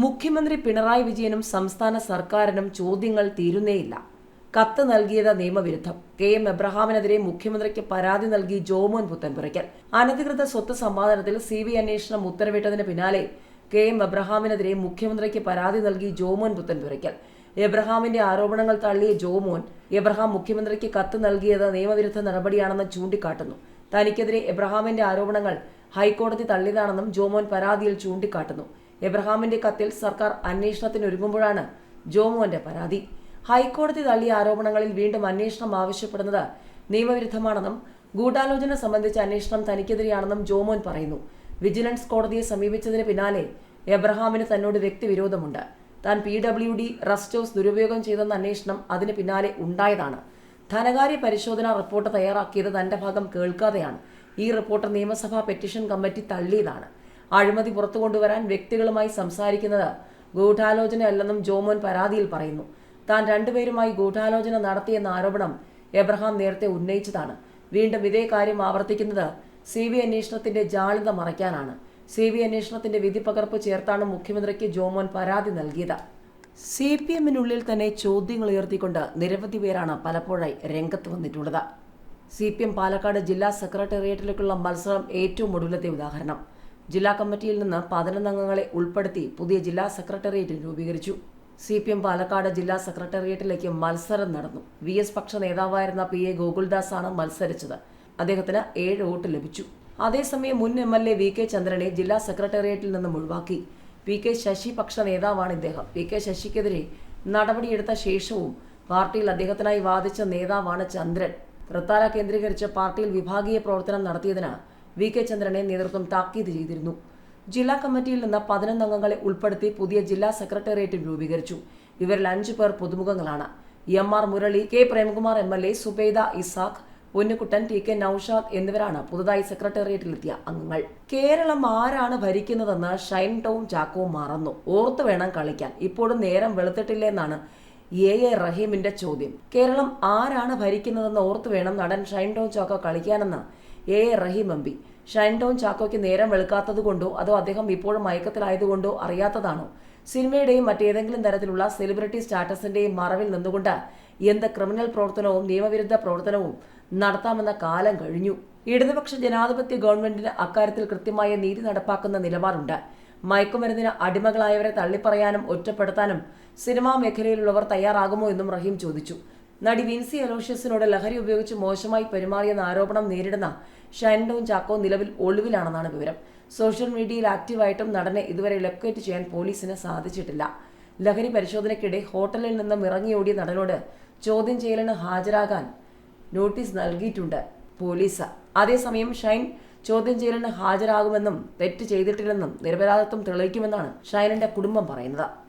മുഖ്യമന്ത്രി പിണറായി വിജയനും സംസ്ഥാന സർക്കാരിനും ചോദ്യങ്ങൾ തീരുന്നേയില്ല. കത്ത് നൽകിയത് നിയമവിരുദ്ധം. കെ എം എബ്രഹാമിനെതിരെ മുഖ്യമന്ത്രിക്ക് പരാതി നൽകി ജോമോൻ പുത്തൻപുരയ്ക്കൽ. അനധികൃത സ്വത്ത് സമ്പാദനത്തിൽ സി ബി അന്വേഷണം ഉത്തരവിട്ടതിന് പിന്നാലെ കെ എം എബ്രഹാമിനെതിരെ മുഖ്യമന്ത്രിക്ക് പരാതി നൽകി ജോമോൻ പുത്തൻപുരയ്ക്കൽ. എബ്രഹാമിന്റെ ആരോപണങ്ങൾ തള്ളിയ ജോമോൻ എബ്രഹാം മുഖ്യമന്ത്രിക്ക് കത്ത് നൽകിയത് നിയമവിരുദ്ധ നടപടിയാണെന്ന് ചൂണ്ടിക്കാട്ടുന്നു. തനിക്കെതിരെ എബ്രഹാമിന്റെ ആരോപണങ്ങൾ ഹൈക്കോടതി തള്ളിയതാണെന്നും ജോമോൻ പരാതിയിൽ ചൂണ്ടിക്കാട്ടുന്നു. എബ്രഹാമിന്റെ കത്തിൽ സർക്കാർ അന്വേഷണത്തിനൊരുങ്ങുമ്പോഴാണ് ജോമോന്റെ പരാതി. ഹൈക്കോടതി തള്ളിയ ആരോപണങ്ങളിൽ വീണ്ടും അന്വേഷണം ആവശ്യപ്പെടുന്നത് നിയമവിരുദ്ധമാണെന്നും ഗൂഢാലോചന സംബന്ധിച്ച അന്വേഷണം തനിക്കെതിരെയാണെന്നും ജോമോൻ പറയുന്നു. വിജിലൻസ് കോടതിയെ സമീപിച്ചതിന് പിന്നാലെ എബ്രഹാമിന് തന്നോട് വ്യക്തിവിരോധമുണ്ട്. താൻ P W D rest house ദുരുപയോഗം ചെയ്തെന്ന അന്വേഷണം അതിന് പിന്നാലെ ഉണ്ടായതാണ്. ധനകാര്യ പരിശോധനാ റിപ്പോർട്ട് തയ്യാറാക്കിയത് തന്റെ ഭാഗം കേൾക്കാതെയാണ്. ഈ റിപ്പോർട്ട് നിയമസഭാ പെറ്റീഷൻ കമ്മിറ്റി തള്ളിയതാണ്. അഴിമതി പുറത്തു കൊണ്ടുവരാൻ വ്യക്തികളുമായി സംസാരിക്കുന്നത് ഗൂഢാലോചനയല്ലെന്നും ജോമോൻ പരാതിയിൽ പറയുന്നു. താൻ രണ്ടുപേരുമായി ഗൂഢാലോചന നടത്തിയെന്ന ആരോപണം എബ്രഹാം നേരത്തെ ഉന്നയിച്ചതാണ്. വീണ്ടും ഇതേ കാര്യം ആവർത്തിക്കുന്നത് സി ബി അന്വേഷണത്തിന്റെ ജാളിത മറയ്ക്കാനാണ്. സി ബി അന്വേഷണത്തിന്റെ വിധിപ്പകർപ്പ് ചേർത്താണ് മുഖ്യമന്ത്രിക്ക് ജോമോൻ പരാതി നൽകിയത്. സി പി എമ്മിനുള്ളിൽ തന്നെ ചോദ്യങ്ങൾ ഉയർത്തിക്കൊണ്ട് നിരവധി പേരാണ് പലപ്പോഴായി രംഗത്ത് വന്നിട്ടുള്ളത്. സി പി എം പാലക്കാട് ജില്ലാ സെക്രട്ടേറിയറ്റിലേക്കുള്ള മത്സരം ഏറ്റവും ഒടുവിലത്തെ ഉദാഹരണം. ജില്ലാ കമ്മിറ്റിയിൽ നിന്ന് പതിനൊന്ന് അംഗങ്ങളെ ഉൾപ്പെടുത്തി പുതിയ ജില്ലാ സെക്രട്ടേറിയറ്റ് രൂപീകരിച്ചു. സി പി എം പാലക്കാട് ജില്ലാ സെക്രട്ടേറിയറ്റിലേക്ക് മത്സരം നടന്നു. വി എസ് പക്ഷ നേതാവായിരുന്ന പി എ ഗോകുൽദാസ് ആണ് മത്സരിച്ചത്. അദ്ദേഹത്തിന് ഏഴ് വോട്ട് ലഭിച്ചു. അതേസമയം മുൻ M L A V K ചന്ദ്രനെ ജില്ലാ സെക്രട്ടേറിയറ്റിൽ നിന്നും ഒഴിവാക്കി. പി കെ ശശി പക്ഷ നേതാവാണ് ഇദ്ദേഹം. പി കെ ശശിക്കെതിരെ നടപടിയെടുത്ത ശേഷവും പാർട്ടിയിൽ അദ്ദേഹത്തിനായി വാദിച്ച നേതാവാണ് ചന്ദ്രൻ. തൃത്താല കേന്ദ്രീകരിച്ച് പാർട്ടിയിൽ വിഭാഗീയ പ്രവർത്തനം നടത്തിയതിന് വി കെ ചന്ദ്രനെ നേതൃത്വം താക്കീത് ചെയ്തിരുന്നു. ജില്ലാ കമ്മിറ്റിയിൽ നിന്ന് പതിനൊന്നംഗങ്ങളെ ഉൾപ്പെടുത്തി പുതിയ ജില്ലാ സെക്രട്ടേറിയറ്റ് രൂപീകരിച്ചു. ഇവരിൽ അഞ്ചു പേർ പുതുമുഖങ്ങളാണ്. M R Murali K Premkumar M L A Subaida Ishaq Ponnukuttan T K Naushad എന്നിവരാണ് പുതുതായി സെക്രട്ടേറിയറ്റിലെത്തിയ അംഗങ്ങൾ. കേരളം ആരാണ് ഭരിക്കുന്നതെന്ന് ഷൈൻ ടോം ചാക്കോ മറന്നു. ഓർത്തു വേണം കളിക്കാൻ. ഇപ്പോഴും നേരം വെളുത്തിട്ടില്ലെന്നാണ് എ എ റഹീമിന്റെ ചോദ്യം. കേരളം ആരാണ് ഭരിക്കുന്നതെന്ന് ഓർത്തു വേണം നടൻ Shine Tom Chacko കളിക്കാനെന്ന് A A Rahim M P. Shine ചാക്കോയ്ക്ക് നേരം വെളുക്കാത്തത് കൊണ്ടോ അതോ അദ്ദേഹം ഇപ്പോഴും മയക്കത്തിലായതുകൊണ്ടോ അറിയാത്തതാണോ? സിനിമയുടെയും മറ്റേതെങ്കിലും തരത്തിലുള്ള സെലിബ്രിറ്റി സ്റ്റാറ്റസിന്റെയും മറവിൽ നിന്നുകൊണ്ട് എന്ത് ക്രിമിനൽ പ്രവർത്തനവും നിയമവിരുദ്ധ പ്രവർത്തനവും നടത്താമെന്ന കാലം കഴിഞ്ഞു. ഇടതുപക്ഷ ജനാധിപത്യ ഗവൺമെന്റിന് അക്കാര്യത്തിൽ കൃത്യമായ നീതി നടപ്പാക്കുന്ന നിലപാടുണ്ട്. മയക്കുമരുന്നിന് അടിമകളായവരെ തള്ളിപ്പറയാനും ഒറ്റപ്പെടുത്താനും സിനിമാ മേഖലയിലുള്ളവർ തയ്യാറാകുമോ എന്നും റഹീം ചോദിച്ചു. നടി വിൻസി അലോഷ്യസിനോട് ലഹരി ഉപയോഗിച്ച് മോശമായി പെരുമാറിയെന്ന ആരോപണം നേരിടുന്ന ഷൈൻഡോൺ ചാക്കോ നിലവിൽ ഒളിവിലാണെന്നാണ് വിവരം. സോഷ്യൽ മീഡിയയിൽ ആക്റ്റീവായിട്ടും നടനെ ഇതുവരെ ലൊക്കേറ്റ് ചെയ്യാൻ പോലീസിന് സാധിച്ചിട്ടില്ല. ലഹരി പരിശോധനയ്ക്കിടെ ഹോട്ടലിൽ നിന്നും ഇറങ്ങിയോടിയ നടനോട് ചോദ്യം ചെയ്യലിന് ഹാജരാകാൻ നോട്ടീസ് നൽകിയിട്ടുണ്ട് പോലീസ്. അതേസമയം ഷൈൻ ചോദ്യം ചെയ്യലിന് ഹാജരാകുമെന്നും തെറ്റ് ചെയ്തിട്ടില്ലെന്നും നിരപരാധിത്വം തെളിയിക്കുമെന്നാണ് ഷൈനിന്റെ കുടുംബം പറയുന്നത്.